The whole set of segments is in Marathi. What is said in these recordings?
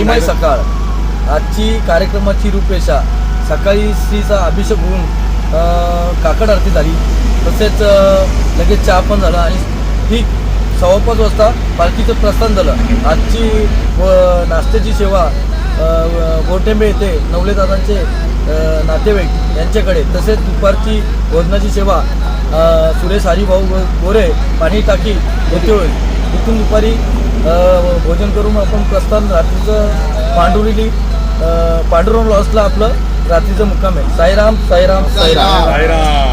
साईमाई सकाळ आजची कार्यक्रमाची रूपरेषा सकाळी श्रीचा अभिषेक होऊन काकड आरती झाली. तसेच लगेच चहा पण झाला आणि ठीक सव्वा पाच वाजता पालखीचं प्रस्थान झालं. आजची व नाश्त्याची सेवा गोटेंबे येथे नवले दादांचे नातेवाईक यांच्याकडे तसेच दुपारची भोजनाची सेवा सुरेश हरिभाऊ गोरे पाणी टाकी येथे होईल. इथून दुपारी भोजन करून आपण प्रस्थान रात्रीचं पांडुरीली अ, पांडुरंग लॉसला आपलं रात्रीचं मुक्काम आहे. साईराम साईराम साईराम. साईराम.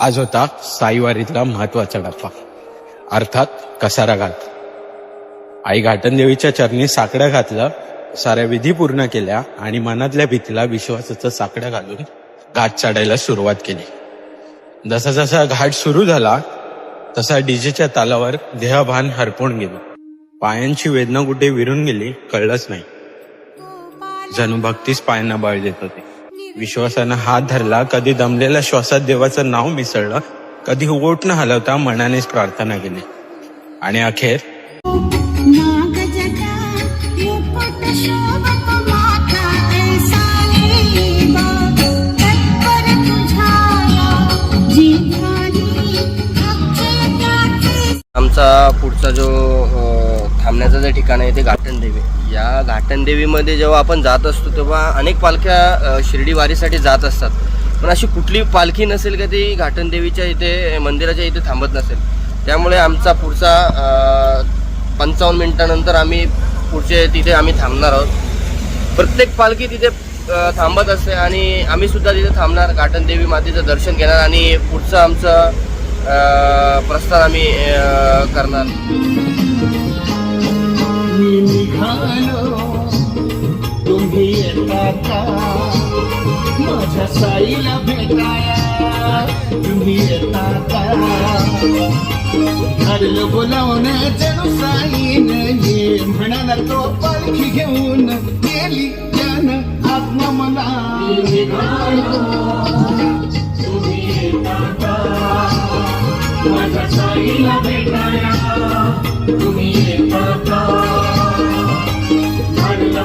आज होता साईवारीतला महत्त्वाचा टप्पा अर्थात कसारा घाट. आई घाटनदेवीच्या चरणी साकडं घातलं साऱ्या विधी पूर्ण केल्या आणि मनातल्या भीतीला विश्वासाचं साकडं घालून घाट चढायला सुरुवात केली. जसा जसा घाट सुरू झाला तसा डीजेच्या तालावर देहभान हरपून गेलं. पायांची वेदना कुठे विरून गेली कळलंच नाही. जणू भक्तीच पायांना बळ देत होते. विश्वासानं हात धरला कधी दमलेल्या श्वासात देवाचं नाव मिसळलं कधी ओट न हलवता मनानेच प्रार्थना केली. आणि अखेर अ, जे ठिकाण आहे ते घाटनदेवी. या घाटनदेवीमध्ये जेव्हा आपण जात असतो तेव्हा अनेक पालख्या शिर्डीवारीसाठी शिर्डी वारीसाठी जात असतात. पण अशी कुठली पालखी नसेल का ती घाटनदेवीच्या इथे मंदिराच्या इथे थांबत नसेल? त्यामुळे आमचा पुढचा पंचावन्न मिनटानंतर आम्ही पुढचे तिथे आम्ही थांबणार आहोत. प्रत्येक पालखी तिथे थांबत असते आणि आम्ही सुद्धा तिथे थांबणार घाटनदेवी मातेचं दर्शन घेणार आणि पुढचं आमचं प्रस्थान आम्ही करणार. मी निघालो. तुम्ही येता का? माझ्या साईला भेटाया. तुम्ही येता का? ठरलं बोलावणं जणू साईन ये. म्हणाला तो पालखी घेऊन गेली त्यानं आत्मा मला निघालो तुम्ही येता का? माझ्या साईला भेटाया. तुम्ही येता का?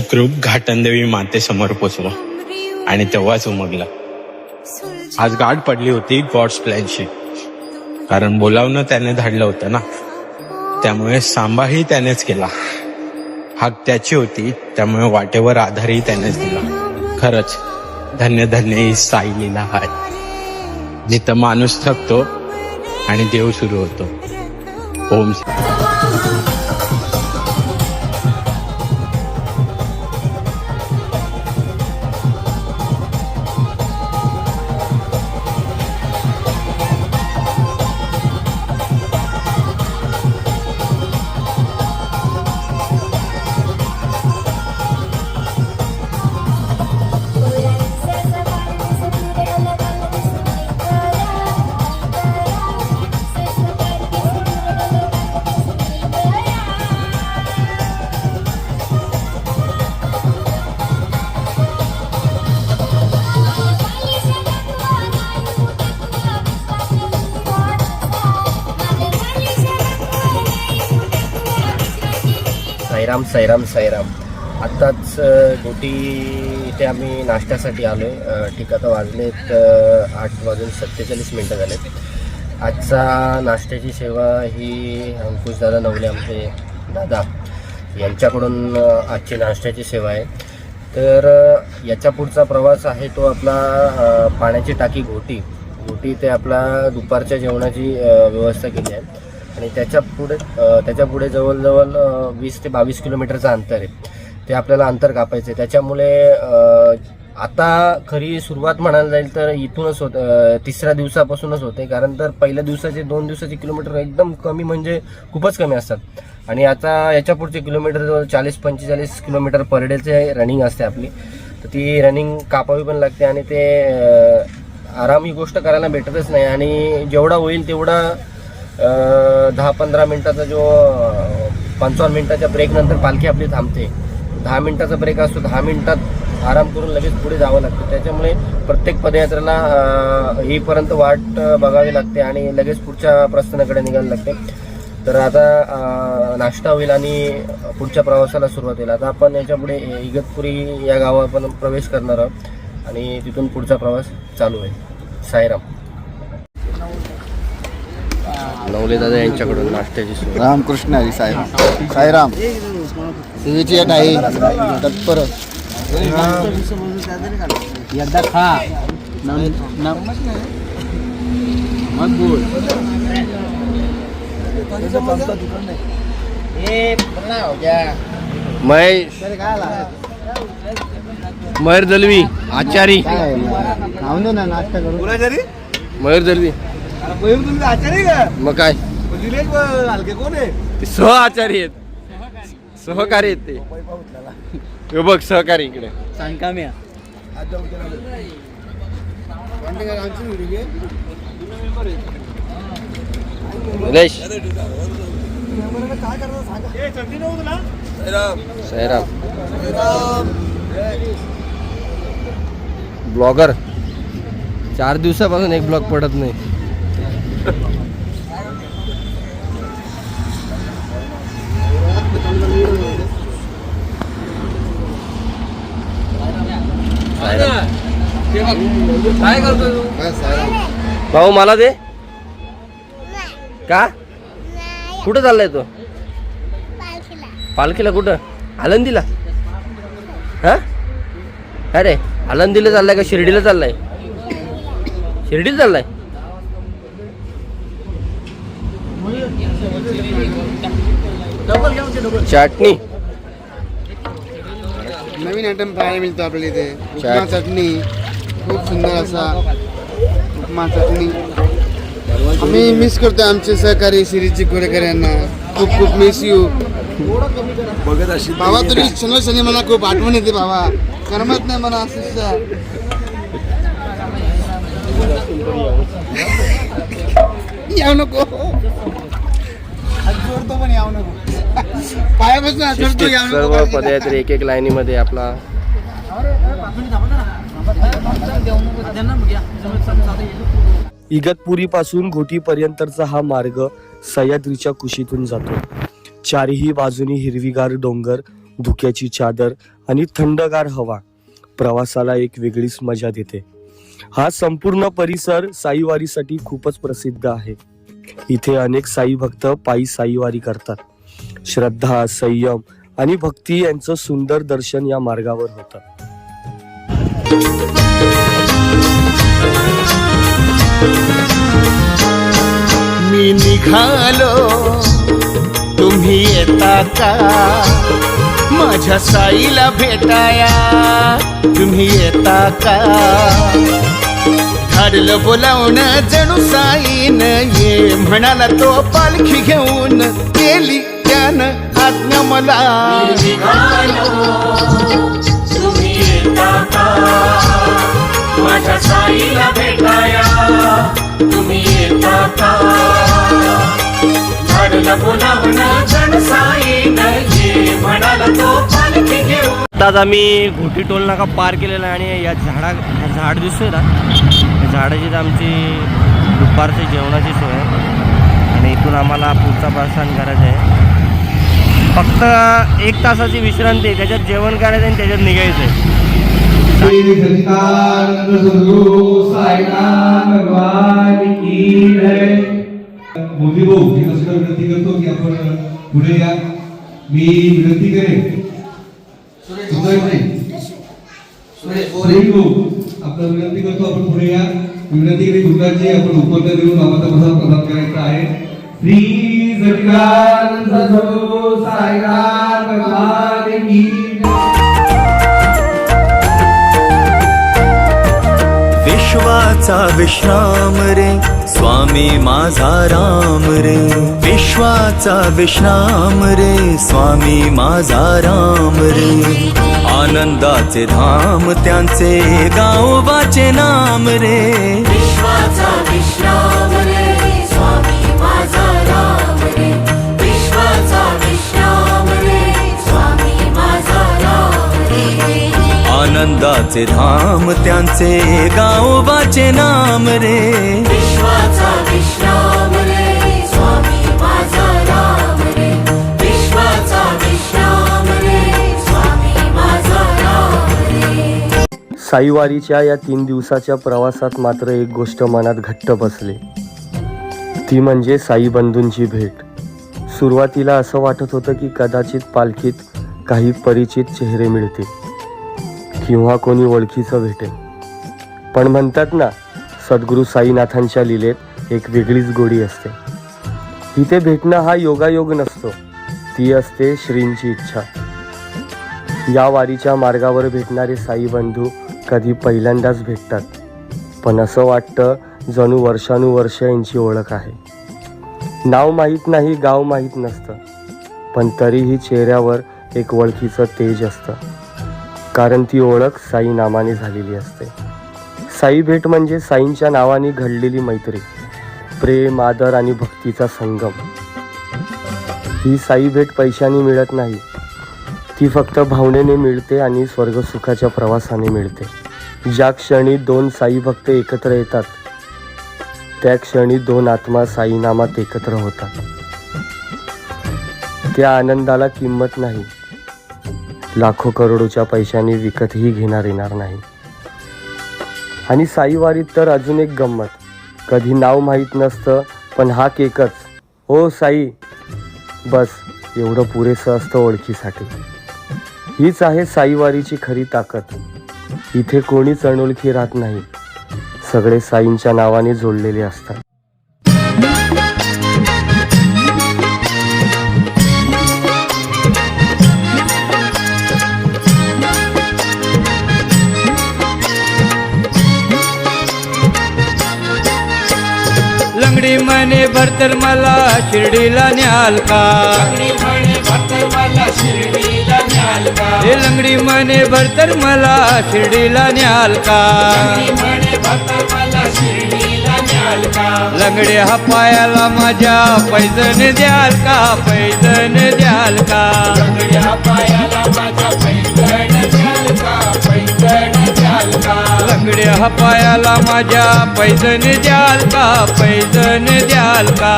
सुखरूप घाटनदेवी मातेसमोर पोचलो. आणि तेव्हाच उमगला. आज गाठ पडली होती गॉड्स प्लॅनशी. कारण बोलावणं त्याने धाडलं होतं ना. त्यामुळे सांभाही त्यानेच केला. हाक त्याची होती त्यामुळे वाटेवर आधारही त्यानेच दिला. खरंच धन्य धन्य ही साई हाय. जिथं माणूस थकतो आणि देव सुरू होतो. ओम साईराम साईराम साईराम आत्ताच अ, गोटी इथे आम्ही नाश्त्यासाठी आलो आहे ठीक आता वाजलेत आठ वाजून सत्तेचाळीस मिनटं झालेत. आजचा नाश्त्याची सेवा ही अंकुश दादा नवले आमचे दादा यांच्याकडून आजची नाश्त्याची सेवा आहे. तर याच्या पुढचा प्रवास आहे तो आपला पाण्याची टाकी घोटी घोटी ते आपला दुपारच्या जेवणाची व्यवस्था केली आहे. आणि त्याच्या पुढे त्याच्या पुढे जवळजवळ वीस ते बावीस किलोमीटरचं अंतर आहे. ते आपल्याला अंतर कापायचं आहे त्याच्यामुळे आता खरी सुरुवात म्हणायला जाईल तर इथूनच होत तिसऱ्या दिवसापासूनच होते. कारण तर पहिल्या दिवसाचे दोन दिवसाचे किलोमीटर एकदम कमी म्हणजे खूपच कमी असतात. आणि आता याच्या पुढचे किलोमीटर जवळ चाळीस पंचेचाळीस किलोमीटर पर डेचे रनिंग असते आपली. तर ती रनिंग कापावी पण लागते आणि ते आराम ही गोष्ट करायला भेटतच नाही. आणि जेवढा होईल तेवढा दहा पंधरा मिनटाचा जो पंचावन्न मिनटाच्या ब्रेकनंतर पालखी आपली थांबते. दहा मिनटाचा ब्रेक असतो दहा मिनटात आराम करून लगेच पुढे जावं लागतं. त्याच्यामुळे प्रत्येक पदयात्रेला अ, येईपर्यंत वाट बघावी लागते आणि लगेच पुढच्या प्रस्थानाकडे निघायला लागते. तर आता नाश्ता होईल आणि पुढच्या प्रवासाला सुरुवात होईल. आता आपण याच्यापुढे इगतपुरी या गावात आपण प्रवेश करणार आहोत. आणि तिथून पुढचा प्रवास चालू आहे. साईराम. नवले दादा यांच्याकडून नाश्त्याची सुरुवात रामकृष्ण हरी साईराम साईराम देवीची एक आहे तत्पर एकदा खा. मग बोल. महेश. मयूर दलवी आचारी. मयूर दलवी मग काय? ते सह आचारी आहेत? सहकारी आहेत ते. हे बघ सहकारी इकडे. निलेश. साईराम ब्लॉगर. चार दिवसापासून एक ब्लॉग पडत नाही. काय करतो तू भाऊ मला दे. का? कुठं चाललाय तो? पालखीला कुठं? आळंदीला? हा? अरे आळंदीला चाललाय का शिर्डीला चाललाय? शिर्डीला चाललाय? चटणी. नवीन आयटम पाहायला मिळतो आपल्याला इथे. उपमा चाट. चटणी. खूप सुंदर असा उपमा चटणी. आम्ही मिस करतो आमचे सहकारी श्रीजी कोरेकर यांना. खूप खूप मिस यू बाबा तुम्ही शनिवार शनी मला खूप आठवण येते बाबा. करमत नाही मला असं याव नको. जोडतो पण याव नको. सर्व. पदयात्री एक एक लाईनी मध्ये आपला. इगतपुरीपासून घोटीपर्यंतचा हा मार्ग सह्याद्रीच्या कुशीतून जातो. चारही बाजूनी हिरवीगार डोंगर धुक्याची चादर आणि थंडगार हवा प्रवासाला एक वेगळीच मजा देते. हा संपूर्ण परिसर साईवारीसाठी खूपच प्रसिद्ध आहे. इथे अनेक साई भक्त पायी साईवारी करतात. श्रद्धा संयम आणि भक्ती यांचं सुंदर दर्शन या मार्गावर होतं. मी निघालो. तुम्ही येता का? माझ्या साईला भेटाया. तुम्ही येता का? धाडलं बोलावणं जणू साईन ये म्हणाला तो पालखी घेऊन गेली. ज्ञान आज्ञा मला. माझ्या साईला भेटाया तुम्ही येता का झाडला बोलावणं जण म्हणाला तो पालखी घेऊन आम्ही घोटी टोल नाका पार केलेला आहे आणि या झाडा झाड दिसतोय ना या झाडाचीच आमची दुपारची जेवणाची सोय आहे. आणि इथून आम्हाला पुढचा प्रस्थान करायचा आहे. फक्त एक तासाची विश्रांती आहे त्याच्यात जेवण करायचं आणि त्याच्यात निघायचं आहे. मोदी भाऊ मी कसं विनंती करतो की आपण पुढे या. मी विनंती करेन. आपण विनंती करतो आपण पुढे या. विनंती करी दुर्गाची आपण उपक्रम देऊन बाबाचा प्रसाद प्रदान करायचा आहे. श्री सच्चिदानंद भगवान की. विश्वाचा विश्राम रे स्वामी माझा राम रे. विश्वाचा विश्राम रे स्वामी माझा राम रे. आनंदाचे धाम त्यांचे गावोबाचे नाम रे. विश्वाचा विश्राम रे आनंदाचे धाम त्यांचे गावोबाचे नाम रे. विश्वाचा विश्राम रे स्वामी माझा राम रे. विश्वाचा विश्राम रे स्वामी माझा राम रे. साईवारीच्या या तीन दिवसाच्या प्रवासात मात्र एक गोष्ट मनात घट्ट बसली. ती म्हणजे साई बंधूंची भेट. सुरुवातीला असं वाटत होतं की कदाचित पालखीत काही परिचित चेहरे मिळतील. किंवा कोणी ओळखीचं भेटेल. पण म्हणतात ना सद्गुरू साईनाथांच्या लिलेत एक वेगळीच गोडी असते. तिथे भेटणं हा योगायोग नसतो. ती असते श्रींची इच्छा. या वारीच्या मार्गावर भेटणारे साई बंधू कधी पहिल्यांदाच भेटतात. पण असं वाटतं जणू वर्षानुवर्ष यांची ओळख आहे. नाव माहीत नाही गाव माहीत नसतं. पण तरीही चेहऱ्यावर एक ओळखीचं तेज असतं. कारण ती ओळख साई नामाने झालेली असते. साई भेट म्हणजे साईंच्या नावाने घडलेली मैत्री प्रेम आदर आणि भक्तीचा संगम. ही साई भेट पैशाने मिळत नाही. ती फक्त भावनेने मिळते आणि स्वर्गसुखाच्या प्रवासाने मिळते. ज्या क्षणी दोन साई भक्त एकत्र येतात त्या क्षणी दोन आत्मा साईनामात एकत्र होतात. त्या आनंदाला किंमत नाही. लाखो करोडोच्या पैशाने विकतही घेणार येणार नाही. आणि साईवारीत तर अजून एक गंमत. कधी नाव माहीत नसतं पण हा केकच. हो साई बस एवढं पुरेसं असतं ओळखीसाठी. हीच आहे साईवारीची खरी ताकद. इथे कोणीच अनोळखी राहत नाही. सगळे साईंच्या नावाने जोडलेले असतात. म्हणे भरतर मला शिर्डीला न्याल का? हे लंगडी म्हणे भरतर मला शिर्डीला न्याल का लंगडे हा पायाला माझ्या पैजण द्याल का पैजण द्याल का लंगडे हा पायाला माझ्या पैजण द्याल का पैजण द्याल का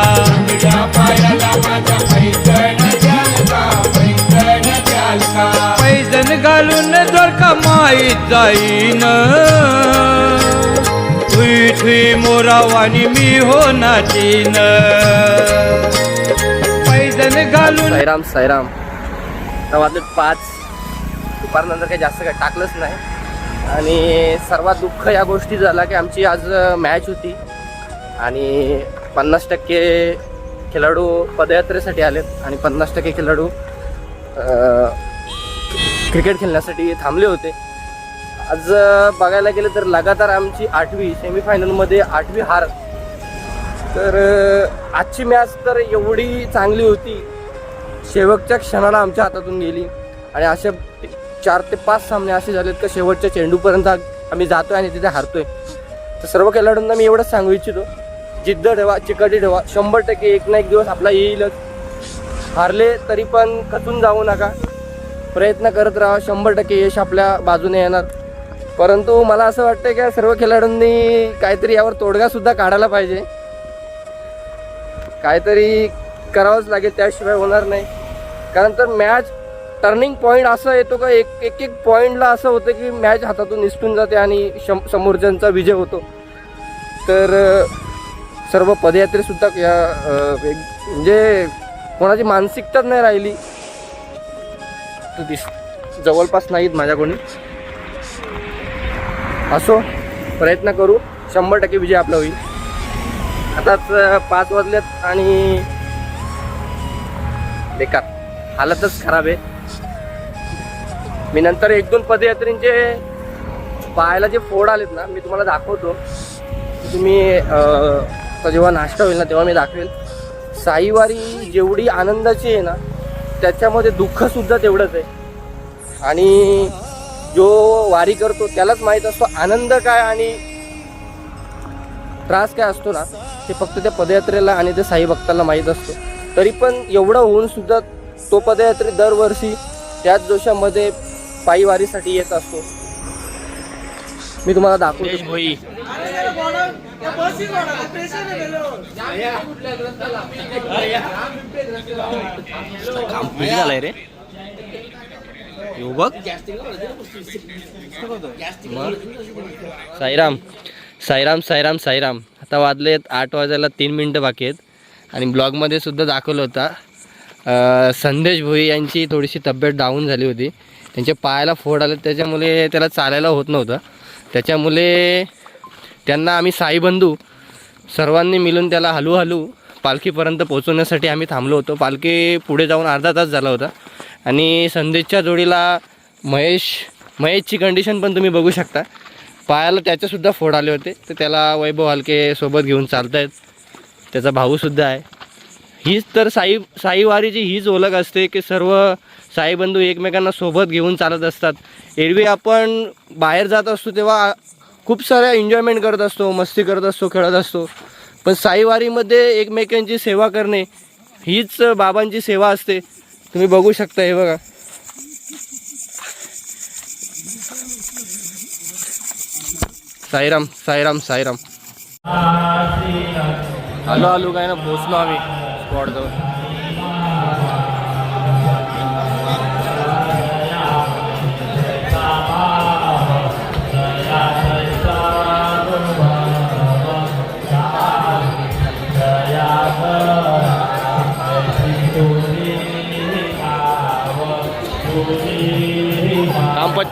पैजण घालून जर का माहीत जाईन. थुई थुई मोरावानी मी हो नाचीन. पैजण घालून साईराम साईराम. वाजले पाच. दुपारनंतर काही जास्त काही टाकलंच नाही. आणि सर्वात दुःख या गोष्टी झाला की आमची आज मॅच होती. आणि पन्नास टक्के खेळाडू पदयात्रेसाठी आलेत आणि पन्नास टक्के खेळाडू क्रिकेट खेळण्यासाठी थांबले होते. आज बघायला गेलं तर लगातार आमची आठवी सेमीफायनलमध्ये आठवी हार. तर आजची मॅच तर एवढी चांगली होती. शेवटच्या क्षणाला आमच्या हातातून गेली. आणि असे चार ते पाच सामने असे झालेत का शेवटच्या चेंडूपर्यंत आम्ही जातोय आणि तिथे हारतोय. तर सर्व खेळाडूंना मी एवढंच सांगू इच्छितो. जिद्द ठेवा चिकाटी ठेवा. शंभर टक्के एक ना एक दिवस आपला येईलच. हारले तरी पण खचून जाऊ नका. प्रयत्न करत राहा शंभर टक्के यश आपल्या बाजूने येणार. परंतु मला असं वाटतं की सर्व खेळाडूंनी काहीतरी यावर तोडगासुद्धा काढायला पाहिजे. काहीतरी करावंच लागेल त्याशिवाय होणार नाही. कारण तर मॅच टर्निंग पॉईंट असं येतो का एक एक एक पॉईंटला असं होतं की मॅच हातातून निसटून जाते आणि शम समोरच्यांचा विजय होतो. तर सर्व पदयात्रेसुद्धा या एक- म्हणजे कोणाची मानसिकताच नाही राहिली. तर दिस जवळपास नाहीत माझ्या कोणी असो प्रयत्न करू शंभर टक्के विजय आपला होईल. आताच पाच वाजल्यात आणि बेकार. हालतच खराब आहे. मी नंतर एक दोन पदयात्रींचे पायाला जे फोड आलेत ना मी तुम्हाला दाखवतो. तुम्ही जेव्हा नाश्ता होईल ना तेव्हा मी दाखवेल. साईवारी जेवढी आनंदाची आहे ना त्याच्यामध्ये दुःखसुद्धा तेवढंच आहे. आणि जो वारी करतो त्यालाच माहीत असतो आनंद काय आणि त्रास काय असतो ना ते फक्त त्या पदयात्रेला आणि त्या साई भक्ताला माहीत असतो. तरी पण एवढं होऊन सुद्धा तो पदयात्रे दरवर्षी त्याच जोशामध्ये पायी वारीसाठी येत असतो. मी तुम्हाला दाखवतो. भोई झालाय रे. बघ. साईराम साईराम साईराम साईराम. आता वाजलेत आठ वाजायला तीन मिनटं बाकी आहेत. आणि ब्लॉगमध्ये सुद्धा दाखवलं होता. संदेश भोई यांची थोडीशी तब्येत डाऊन झाली होती. त्यांच्या पायाला फोड आले त्याच्यामुळे त्याला चालायला होत नव्हतं. त्याच्यामुळे त्यांना आम्ही साईबंधू सर्वांनी मिळून त्याला हलू हलू पालखीपर्यंत पोहोचवण्यासाठी आम्ही थांबलो होतो. पालखी पुढे जाऊन अर्धा तास झाला होता. आणि संदेशच्या जोडीला महेश महेशची कंडिशन पण तुम्ही बघू शकता. पायाला त्याच्यासुद्धा फोड आले होते. तर त्याला वैभव हलके सोबत घेऊन चालतायत. त्याचा भाऊसुद्धा आहे. हीच तर साई साईवारीची हीच ओळख असते की सर्व साईबंधू एकमेकांना सोबत घेऊन चालत असतात. एरवी आपण बाहेर जात असतो तेव्हा खूप साऱ्या एन्जॉयमेंट करत असतो मस्ती करत असतो खेळत असतो. पण साईवारीमध्ये एकमेकांची सेवा करणे हीच बाबांची सेवा असते. तुम्ही बघू शकता हे बघा. साईराम साईराम साईराम. आलो आलो काय ना पोचलो आम्ही स्पॉटजवळ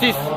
काम